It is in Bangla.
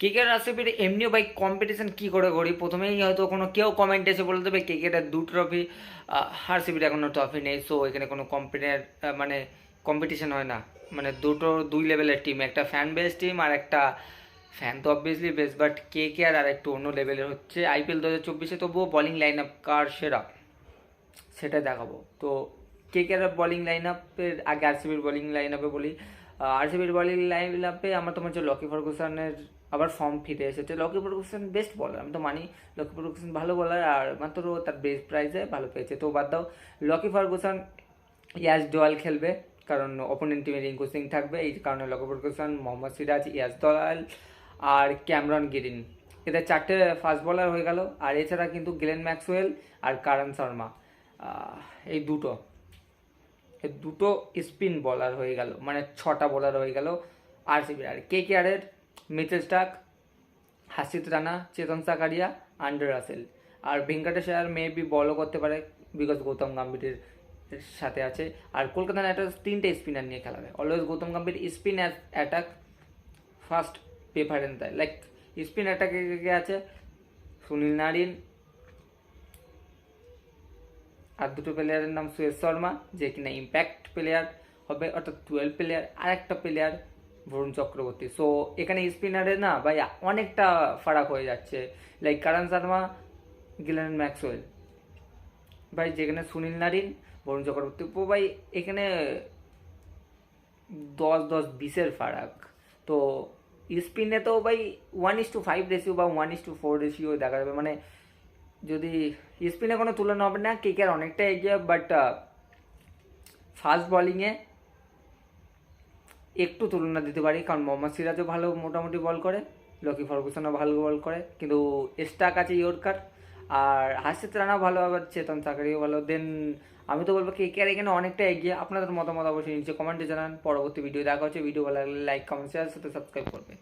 ক্রিকেট আরসিবির এমনিও ভাই কম্পিটিশন কী করে করি? প্রথমেই হয়তো কোনো কেউ কমেন্ট এসে বলে দেবে ক্রিকেটের দু ট্রফি আরসিবির এখনও ট্রফি নেই সো এখানে কোনো কম্পিটির মানে কম্পিটিশন হয় না। মানে দুটো, দুই লেভেলের টিম একটা ফ্যান বেস টিম আর একটা ফ্যান তো obviously base but K K R R একটু অন্য লেভেলের হচ্ছে আইপিএল দু হাজার চব্বিশে, তবুও বলিং লাইন আপ কার সেরা? সেটা দেখাবো। তো কে কে আর বলিং লাইন আপের আগে আর আরসিবির বলিং লাইন আপে বলি আরসিবির বলিং লাইন আপে আমার তোমার হচ্ছে লকি ফার্গুসনের আবার ফর্ম ফিরে এসেছে। লকি ফার্গুসন বেস্ট বলার আমি তো মানি লকি ফার্গুসন ভালো বলার আর মাত্র তার বেস্ট প্রাইজে ভালো পেয়েছে। তো বাদ দাও লকি ফার্গুসন ইয়াস ডোয়াল খেলবে, কারণ অপোনেন্ট টিমে রিঙ্কু সিং থাকবে, এই কারণে লকি ফার্গুসন মোহাম্মদ সিরাজ, ইয়াস দোয়াল আর ক্যামরন গিরিন। এদের চারটে ফাস্ট বলার হয়ে গেল, আর এছাড়া কিন্তু গ্লেন ম্যাক্সওয়েল আর কারণ শর্মা। এই দুটো। দুটো স্পিন বলার হয়ে গেল মানে ছটা বলার হয়ে গেল আরসিবির আর কে কে আরের, Mitchell Starc Harshit Rana, Chetan Sakariya, Andre Russell. আর ভেঙ্কটেশ আর মেবি বলও করতে পারে বিকজ গৌতম গম্ভীরের সাথে আছে। আর কলকাতা নাইট রাইডার্স তিনটে স্পিনার নিয়ে খেলাবে always Gautam Gambhir spin attack first preference দেয়। লাইক স্পিন অ্যাটাকে আছে? সুনীল নারিন আর দুটো প্লেয়ারের নাম সুয়েশ শর্মা, যে কিনা ইম্প্যাক্ট প্লেয়ার হবে, অর্থাৎ টুয়েলভ প্লেয়ার আর একটা প্লেয়ার বরুণ চক্রবর্তী। সো এখানে স্পিনারে না ভাই অনেকটা ফারাক হয়ে যাচ্ছে। লাইক কারণ শর্মা গিলেন ম্যাক্সওয়েল ভাই, যেখানে সুনীল নারিন, বরুণ চক্রবর্তী। ও ভাই, এখানে দশ দশ, বিশের ফারাক। তো স্পিনে তো ভাই one is two five ratio বা one is two four ratio দেখা যাবে। মানে যদি স্পিনে কোনো তুলনা হবে না কেকের অনেকটা এগিয়ে বাট ফাস্ট বলিংয়ে একটু তুলনা দিতে পারি, কারণ মোহাম্মদ সিরাজও ভালো মোটামুটি বল করে লকি ফার্গুসনও ভালো বল করে, কিন্তু স্টাক আছে ইয়র্কার আর হাসিত রানা ভালো, আবার চেতন চাকরিও ভালো দেন আমি তো বলব কে কে আর এখানে অনেকটা এগিয়ে, আপনাদের মতামত অবশ্যই নিচে কমেন্টে জানান, পরবর্তী ভিডিও দেখা হচ্ছে ভিডিও ভালো লাগলে লাইক কমেন্ট শেয়ার সাথে সাবস্ক্রাইব করবে